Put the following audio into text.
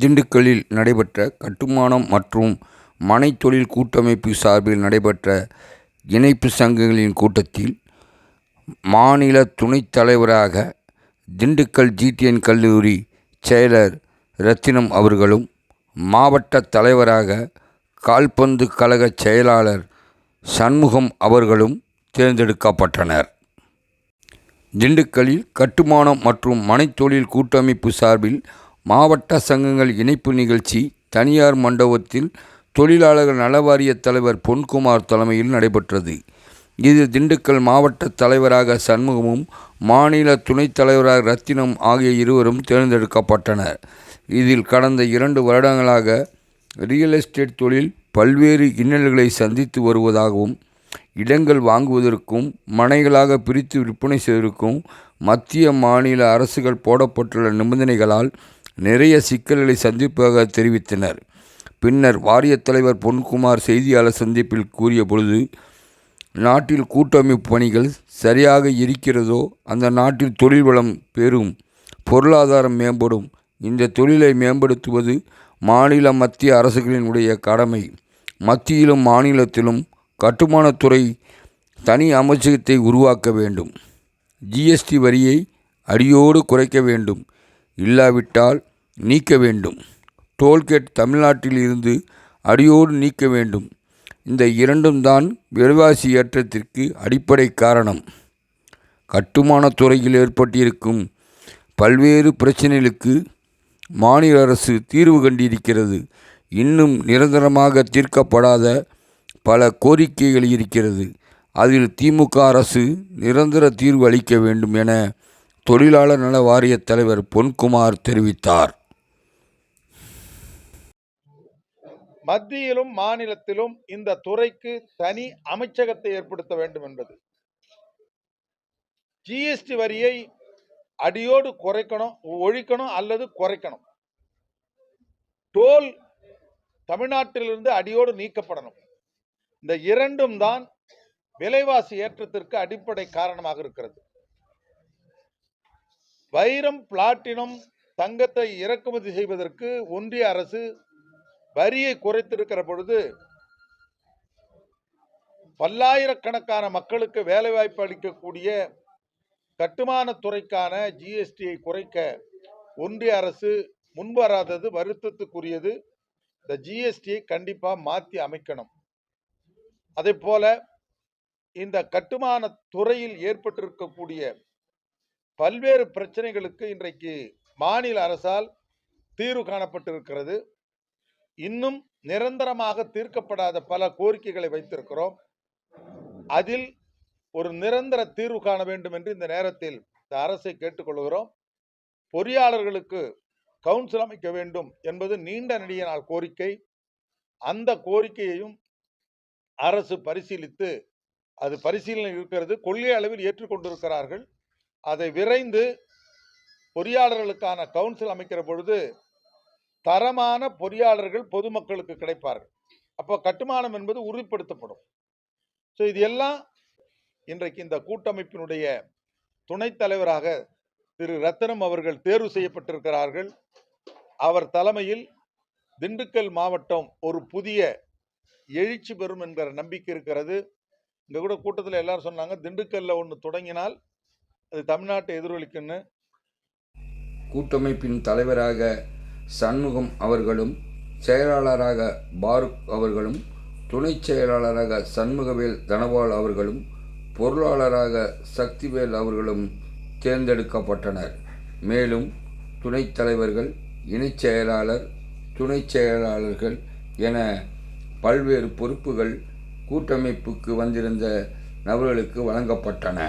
திண்டுக்கல்லில் நடைபெற்ற கட்டுமானம் மற்றும் மனைத்தொழில் கூட்டமைப்பு சார்பில் நடைபெற்ற இணைப்பு சங்கங்களின் கூட்டத்தில் மாநில துணைத் தலைவராக திண்டுக்கல் ஜிடிஎன் கல்லூரி செயலர் ரத்தினம் அவர்களும் மாவட்ட தலைவராக கால்பந்து கழக செயலாளர் சண்முகம் அவர்களும் தேர்ந்தெடுக்கப்பட்டனர். திண்டுக்கல்லில் கட்டுமானம் மற்றும் மனைத்தொழில் கூட்டமைப்பு சார்பில் மாவட்ட சங்கங்கள் இணைப்பு நிகழ்ச்சி தனியார் மண்டபத்தில் தொழிலாளர் நலவாரிய தலைவர் பொன்குமார் தலைமையில் நடைபெற்றது. இது திண்டுக்கல் மாவட்ட தலைவராக சண்முகமும் மாநில துணைத் தலைவராக ரத்தினம் ஆகிய இருவரும் தேர்ந்தெடுக்கப்பட்டனர். இதில் கடந்த இரண்டு வருடங்களாக ரியல் எஸ்டேட் தொழில் பல்வேறு இன்னல்களை சந்தித்து வருவதாகவும் இடங்கள் வாங்குவதற்கும் மனைகளாக பிரித்து விற்பனை செய்வதற்கும் மத்திய மாநில அரசுகள் போடப்பட்டுள்ள நிபந்தனைகளால் நிறைய சிக்கல்களை சந்திப்பதாக தெரிவித்தனர். பின்னர் வாரியத் தலைவர் பொன்குமார் செய்தியாளர் சந்திப்பில் கூறிய பொழுது நாட்டில் கூட்டமைப்பு பணிகள் சரியாக இருக்கிறதோ அந்த நாட்டில் தொழில் வளம் பெறும் பொருளாதாரம் மேம்படும். இந்த தொழிலை மேம்படுத்துவது மாநில மத்திய அரசுகளினுடைய கடமை. மத்தியிலும் மாநிலத்திலும் கட்டுமானத்துறை தனி அமைச்சகத்தை உருவாக்க வேண்டும். ஜிஎஸ்டி வரியை அடியோடு குறைக்க வேண்டும். இல்லாவிட்டால் நீக்க வேண்டும். டோல்கேட் தமிழ்நாட்டில் இருந்து அடியோடு நீக்க வேண்டும். இந்த இரண்டும் தான் விலைவாசி ஏற்றத்திற்கு அடிப்படை காரணம். கட்டுமான துறையில் ஏற்பட்டிருக்கும் பல்வேறு பிரச்சினைகளுக்கு மாநில அரசு தீர்வு கண்டிருக்கிறது. இன்னும் நிரந்தரமாக தீர்க்கப்படாத பல கோரிக்கைகள் இருக்கிறது. அதில் திமுக அரசு நிரந்தர தீர்வு அளிக்க வேண்டும் என தொழிலாளர் நல வாரிய தலைவர் பொன்குமார் தெரிவித்தார். மத்தியிலும் மாநிலத்திலும் இந்த துறைக்கு தனி அமைச்சகத்தை ஏற்படுத்த வேண்டும் என்பது. ஜிஎஸ்டி வரியை அடியோடு குறைக்கணும் ஒழிக்கணும் அல்லது குறைக்கணும். டோல் தமிழ்நாட்டிலிருந்து அடியோடு நீக்கப்படணும். இந்த இரண்டும் தான் விலைவாசி ஏற்றத்திற்கு அடிப்படை காரணமாக இருக்கிறது. வைரம் பிளாட்டினம் தங்கத்தை இறக்குமதி செய்வதற்கு ஒன்றிய அரசு வரியை குறைத்திருக்கிற பொழுது பல்லாயிரக்கணக்கான மக்களுக்கு வேலைவாய்ப்பு அளிக்கக்கூடிய கட்டுமான துறைக்கான ஜிஎஸ்டியை குறைக்க ஒன்றிய அரசு முன்வராதது வருத்தத்துக்குரியது. இந்த ஜிஎஸ்டியை கண்டிப்பாக மாற்றி அமைக்கணும். அதே போல இந்த கட்டுமான துறையில் ஏற்பட்டிருக்கக்கூடிய பல்வேறு பிரச்சனைகளுக்கு இன்றைக்கு மாநில அரசால் தீர்வு காணப்பட்டிருக்கிறது. இன்னும் நிரந்தரமாக தீர்க்கப்படாத பல கோரிக்கைகளை வைத்திருக்கிறோம். அதில் ஒரு நிரந்தர தீர்வு காண வேண்டும் என்று இந்த நேரத்தில் இந்த அரசை கேட்டுக்கொள்கிறோம். பொறியாளர்களுக்கு கவுன்சில் அமைக்க வேண்டும் என்பது நீண்ட நெடிய நாள் கோரிக்கை. அந்த கோரிக்கையையும் அரசு பரிசீலித்து அது பரிசீலனை இருக்கிறது கொள்கை அளவில் ஏற்றுக்கொண்டிருக்கிறார்கள். அதை விரைந்து பொறியாளர்களுக்கான கவுன்சில் அமைக்கிற பொழுது தரமான பொறியாளர்கள் பொதுமக்களுக்கு கிடைப்பார்கள். அப்போ கட்டுமானம் என்பது உறுதிப்படுத்தப்படும். ஸோ இது எல்லாம் இன்றைக்கு இந்த கூட்டமைப்பினுடைய துணைத் தலைவராக திரு ரத்தனம் அவர்கள் தேர்வு செய்யப்பட்டிருக்கிறார்கள். அவர் தலைமையில் திண்டுக்கல் மாவட்டம் ஒரு புதிய எழுச்சி பெறும் என்கிற நம்பிக்கை இருக்கிறது. இங்கே கூட கூட்டத்தில் எல்லாரும் சொன்னாங்க திண்டுக்கல்ல ஒன்று தொடங்கினால் அது தமிழ்நாட்டை எதிரொலிக்குன்னு கூட்டமைப்பின் தலைவராக சண்முகம் அவர்களும் செயலாளராக பாருக் அவர்களும் துணைச் செயலாளராக சண்முகவேல் தனபால் அவர்களும் பொருளாளராக சக்திவேல் அவர்களும் தேர்ந்தெடுக்கப்பட்டனர். மேலும் துணைத் தலைவர்கள் இணைச் செயலாளர் துணைச் செயலாளர்கள் என பல்வேறு பொறுப்புகள் கூட்டமைப்புக்கு வந்திருந்த நபர்களுக்கு வழங்கப்பட்டன.